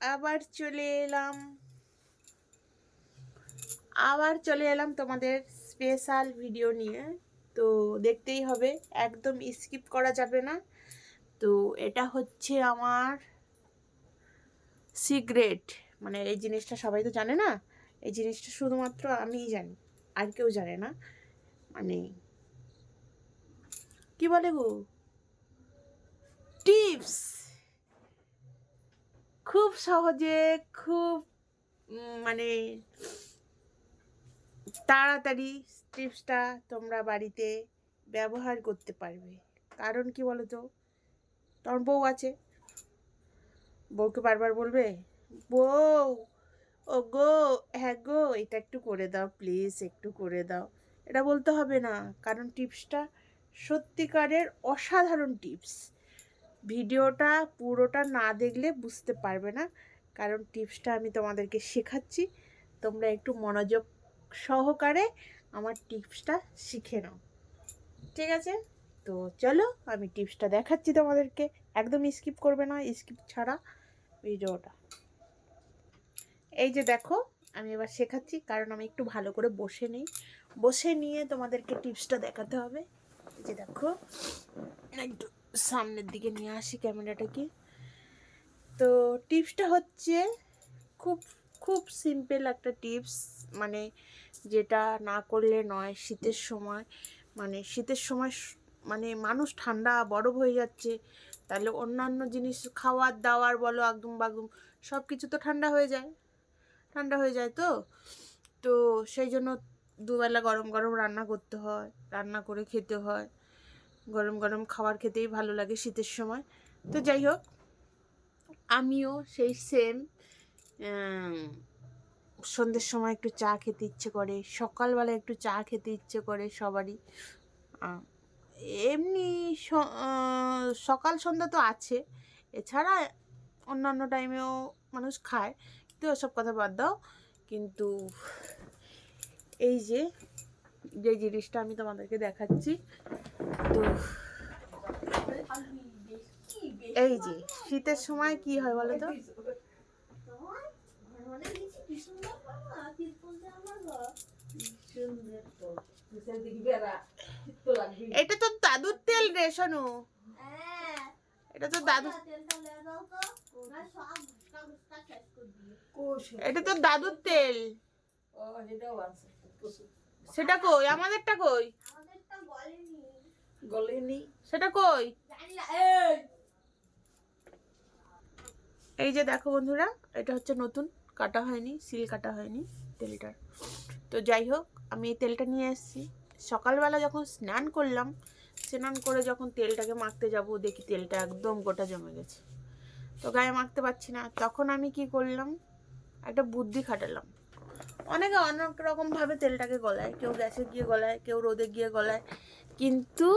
আবার চলে এলাম। আবার চলে এলাম তোমাদের স্পেশাল ভিডিও নিয়ে। তো দেখতেই হবে, একদম স্কিপ করা যাবে না। তো এটা হচ্ছে আমার সিক্রেট মানে এই জিনিসটা সবাই তো জানে না। এই জিনিসটা শুধুমাত্র আমিই জানি, আর কেউ জানে না। মানে কি বলে গো? টিপস খুব সহজে, খুব মানে তাড়াতাড়ি টিপসটা তোমরা বাড়িতে ব্যবহার করতে পারবে। কারণ কি বলো তো তোমার বউ আছে। বউকে বারবার বলবে, বউ ও গো হ্যাঁ গো, এটা একটু করে দাও প্লিজ একটু করে দাও। এটা বলতে হবে না। কারণ টিপসটা সত্যিকারের অসাধারণ টিপস। ভিডিওটা পুরোটা না দেখলে বুঝতে পারবে না। কারণ টিপসটা আমি তোমাদেরকে শেখাচ্ছি। তোমরা একটু মনোযোগ সহকারে আমার টিপসটা শিখে নাও। ঠিক আছে? তো চলো, আমি টিপসটা দেখাচ্ছি তোমাদেরকে। একদম স্কিপ করবে না, স্কিপ ছাড়া ভিডিওটা। এই যে দেখো, আমি এবার শেখাচ্ছি। কারণ আমি একটু ভালো করে বসে নিই। বসে নিয়ে তোমাদেরকে টিপসটা দেখাতে হবে। এই যে দেখো একটু সামনের দিকে নিয়ে আসি ক্যামেরাটাকে। তো টিপসটা হচ্ছে, খুব খুব সিম্পল একটা টিপস মানে যেটা না করলে নয় শীতের সময়। মানে শীতের সময় মানে মানুষ ঠান্ডা, বরফ হয়ে যাচ্ছে, তাহলে অন্যান্য জিনিস, খাওয়ার, দাওয়ার বলো, একদম বাগদম সব কিছু তো ঠান্ডা হয়ে যায়। ঠান্ডা হয়ে যায় তো? তো সেই জন্য দুবেলা গরম গরম রান্না করতে হয়, রান্না করে খেতে হয়। গরম গরম খাবার খেতেই ভালো লাগে শীতের সময়। তো যাই হোক, আমিও সেই সেম সন্ধ্যের সময় একটু চা খেতে ইচ্ছে করে, সকালবেলা একটু চা খেতে ইচ্ছে করে সবারই। এমনি সকাল সন্ধ্যা তো আছে, এছাড়া অন্যান্য টাইমেও মানুষ খায়, তো ওসব কথা বাদ দাও। কিন্তু এই যে যে জিনিসটা আমি তোমাদেরকে দেখাচ্ছি। তো এই যে, শীতের সময় কি হয় বলো তো? এটা তো দাদুর তেল রে, শোনো। এটা তো দাদু এটা তো দাদুর তেল। সেটা কই? আমাদেরটা কই? গলেনি সেটা কই? এই যে দেখো বন্ধুরা এটা হচ্ছে নতুন কাটা হয়নি সিল কাটা হয়নি তেলটার। তো যাই হোক আমি এই তেলটা নিয়ে এসেছি। সকালবেলা যখন স্নান করলাম স্নান করে যখন তেলটাকে মাখতে যাব দেখি তেলটা একদম গোটা জমে গেছে। তো গায়ে মাখতে পারছি না। তখন আমি কি করলাম একটা বুদ্ধি খাটালাম। অনেকে অনেক রকমভাবে তেলটাকে গলায়, কেউ গ্যাসে গিয়ে গলায়, কেউ রোদে গিয়ে গলায়। কিন্তু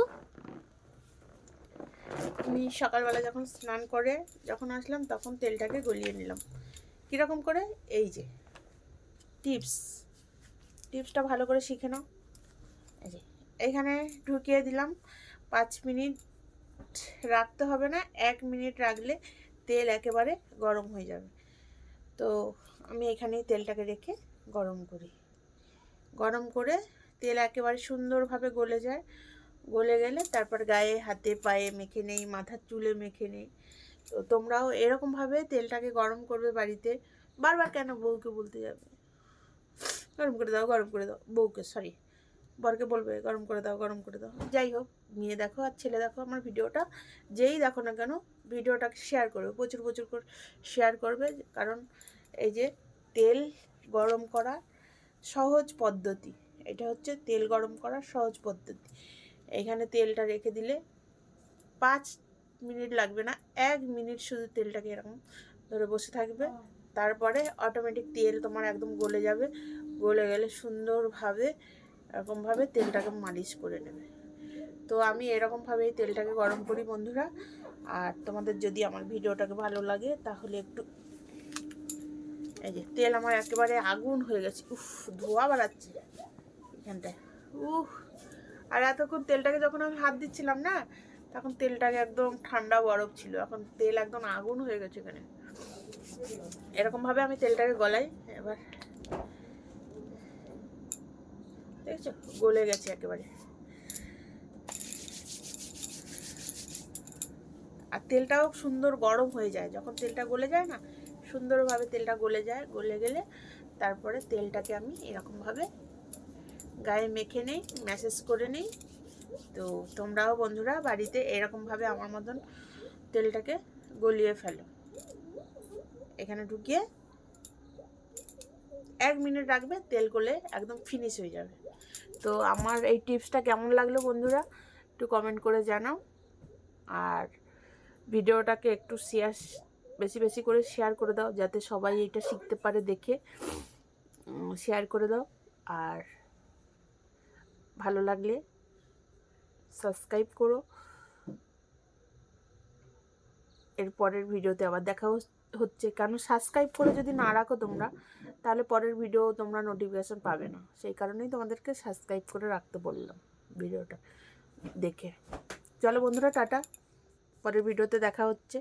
আমি সকালবেলা যখন স্নান করে যখন আসলাম, তখন তেলটাকে গলিয়ে নিলাম। কীরকম করে? এই যে, টিপস। টিপসটা ভালো করে শিখে নাও। এই যে, এখানে ঢুকিয়ে দিলাম, পাঁচ মিনিট রাখতে হবে না, এক মিনিট রাখলে তেল একেবারে গরম হয়ে যাবে। তো আমি এখানেই তেলটাকে রেখে গরম করি। গরম করে তেল একেবারে সুন্দরভাবে গলে যায়। গলে গেলে তারপর গায়ে হাতে পায়ে মেখে নেই, মাথার চুলে মেখে নেই। তো তোমরাও এরকমভাবে তেলটাকে গরম করবে বাড়িতে। বারবার কেন বউকে বলতে যাবে? গরম করে দাও, গরম করে দাও। বউকে সরি বরকে বলবে, গরম করে দাও, গরম করে দাও। যাই হোক, মেয়ে দেখো আর ছেলে দেখো আমার ভিডিওটা। যেই দেখো না কেন, ভিডিওটাকে শেয়ার করবে, প্রচুর প্রচুর করে শেয়ার করবে। কারণ এই যে তেল গরম করা সহজ পদ্ধতি। এটা হচ্ছে তেল গরম করার সহজ পদ্ধতি। এখানে তেলটা রেখে দিলে পাঁচ মিনিট লাগবে না এক মিনিট শুধু তেলটাকে এরকম ধরে বসে থাকবে। তারপরে অটোমেটিক তেল তোমার একদম গলে যাবে। গলে গেলে সুন্দরভাবে এরকমভাবে তেলটাকে মালিশ করে নেবে। তো আমি এরকমভাবে এই তেলটাকে গরম করি বন্ধুরা। আর তোমাদের যদি আমার ভিডিওটাকে ভালো লাগে তাহলে একটু এই যে তেল আমার একেবারে আগুন হয়ে গেছে। উফ, ধোয়া বাড়াচ্ছে। এখানটায়। উফ, আর এতক্ষণ তেলটাকে যখন আমি হাত দিচ্ছিলাম না, তখন তেলটাকে একদম ঠান্ডা বরফ ছিল। এখন তেল একদম আগুন হয়ে গেছে এখানে। এরকমভাবে আমি তেলটাকে গলাই, এবার দেখছ? গলে গেছে একেবারে। আর তেলটাও সুন্দর গরম হয়ে যায়। যখন তেলটা গলে যায় না সুন্দরভাবে তেলটা গলে যায়, গলে গেলে তারপরে তেলটাকে আমি এরকমভাবে গায়ে মেখে নেই, ম্যাসেজ করে নিই। তো তোমরাও বন্ধুরা বাড়িতে এরকমভাবে আমার মতন তেলটাকে গলিয়ে ফেলো। এখানে ঢুকিয়ে এক মিনিট রাখবে, তেল গলে একদম ফিনিশ হয়ে যাবে। তো আমার এই টিপসটা কেমন লাগল বন্ধুরা একটু কমেন্ট করে জানাও। আর ভিডিওটাকে একটু শেয়ার বেশি বেশি করে শেয়ার করে দাও, যাতে সবাই এটা শিখতে পারে দেখে। শেয়ার করে দাও। আর ভালো লাগলে সাবস্ক্রাইব করো। এর পরের ভিডিওতে আবার দেখা হচ্ছে। কারণ সাবস্ক্রাইব করে যদি না রাখো তোমরা, তাহলে পরের ভিডিও তোমরা নোটিফিকেশান পাবে না। সেই কারণেই তোমাদেরকে সাবস্ক্রাইব করে রাখতে বললাম ভিডিওটা দেখে। চলো বন্ধুরা, টাটা। পরের ভিডিওতে দেখা হচ্ছে।